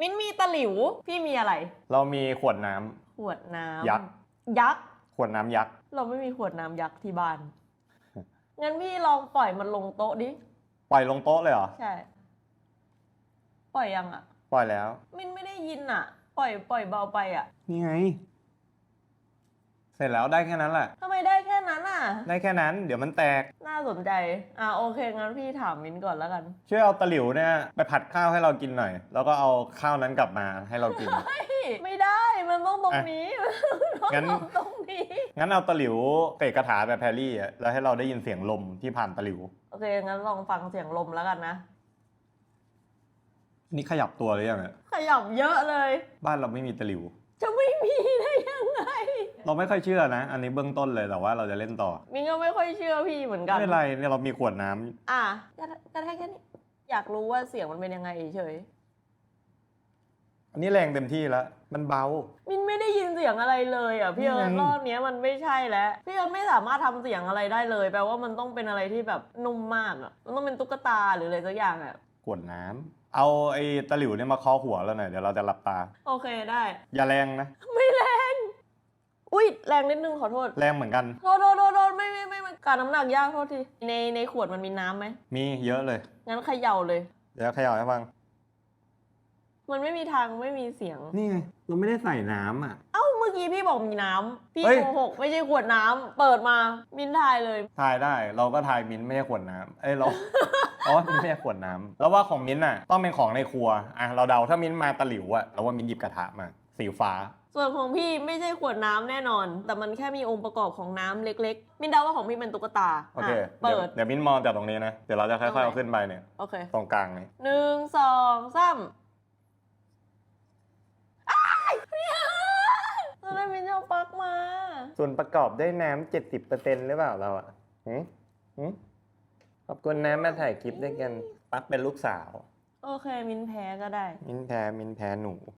มิ้นมีตะหลิว พี่มีอะไร เรามีขวดน้ำ ขวดน้ำยักษ์ ยักษ์ ขวดน้ำยักษ์ เราไม่มีขวดน้ำยักษ์ที่บ้าน งั้นพี่ลองปล่อยมันลงโต๊ะดิ ปล่อยลงโต๊ะเลยเหรอ ใช่ ปล่อยยังอะ ปล่อยแล้ว มินไม่ได้ยินอะ ปล่อยปล่อยเบาไปอะนี่ไง เสร็จแล้วได้แค่นั้นแหละ ทำไม ได้แค่นั้นอะได้แค่นั้นเดี๋ยวมันแตก น่าสนใจ อ่าโอเคงั้นพี่ถามมินก่อนแล้วกัน ช่วยเอาตะหลิวเนี่ยไปผัดข้าวให้เรากินหน่อย แล้วก็เอาข้าวนั้นกลับมาให้เรากิน ไม่ได้มันต้องตรงนี้งั้นมันต้องตรงนี้ งั้นเอาตะหลิวเตะกระถาแบบแพรรี่อะแล้วให้เราได้ยินเสียงลมที่ผ่านตะหลิว โอเคงั้นลองฟังเสียงลมแล้วกันนะ นี่ขยับตัวหรือยังอะขยับเยอะเลย บ้านเราไม่มีตะหลิว จะไม่มีได้ยังไง เราไม่ค่อยเชื่อนะ อันนี้เบื้องต้นเลยแต่ว่าเราจะเล่นต่อมินก็ไม่ค่อยเชื่อพี่เหมือนกัน ไม่เป็นไรเนี่ยเรามีขวดน้ำอะก็ก็ได้แค่นี้อยากรู้ว่าเสียงมันเป็นยังไงเฉยอันนี้แรงเต็มที่แล้วมันเบามินไม่ได้ยินเสียงอะไรเลยอะพี่เอิร์ธนี่ไงรอบเนี้ยมันไม่ใช่แล้วพี่เอิร์ธไม่สามารถทำเสียงอะไรได้เลย แปลว่ามันต้องเป็นอะไรที่แบบนุ่มมากอะมันต้องเป็นตุ๊กตาหรืออะไรสักอย่างอะขวดน้ำเอาไอ้ตะหลิวเนี่ยมาเคาะหัวเราหน่อยเดี๋ยวเราจะหลับตา โอเคได้ อย่าแรงนะ ไม่แรง อุ้ยแรงนิดนึงขอโทษ แรงเหมือนกัน โทษโทษโทษโทษไม่ไม่ไม่ไม่การน้ำหนักยากโทษที ในในขวดมันมีน้ำไหม มีเยอะเลย งั้นเขย่าเลย เดี๋ยวเขย่าให้ฟัง มันไม่มีทางไม่มีเสียง นี่ไงเราไม่ได้ใส่น้ำอะ เอ้าเมื่อกี้พี่บอกมีน้ำพี่เฮ้ย โกหกไม่ใช่ขวดน้ำเปิดมามินทายเลย ทายได้เราก็ทายมิ้นท์ไม่ใช่ขวดน้ำเอ้ยเรา อ๋อมิ้นท์ไม่ใช่ขวดน้ำแล้วว่าของมิ้นท์อะต้องเป็นของในครัวอะเราเดาถ้ามิ้นท์มาตะหลิวอะเราว่ามิ้นท์หยิบกระทะมา สีฟ้า ส่วนของพี่ไม่ใช่ขวดน้ำแน่นอน แต่มันแค่มีองค์ประกอบของน้ำเล็กๆ มินเดาว่าของพี่เป็นตุ๊กตาโอเคอะเดี๋ยวเปิดเดี๋ยวมิ้นท์มองจากตรงนี้นะ เดี๋ยวเราจะค่อยๆตรงไหนเอาขึ้นไปเนี่ย โอเค ตรงกลางนี่หนึ่งสองสามอ้ายพี่ฮาแล้วได้มินจะเอาปลั๊กมา ส่วนประกอบด้วยน้ำเจ็ดสิบเปอร์เซ็นต์หรือเปล่าเราอะหืมหืมขอบคุณนะมาถ่ายคลิปด้วยกันปักเป็นลูกสาว โอเคมินแพ้ก็ได้ มิ้นท์แพ้มิ้นท์แพ้หนู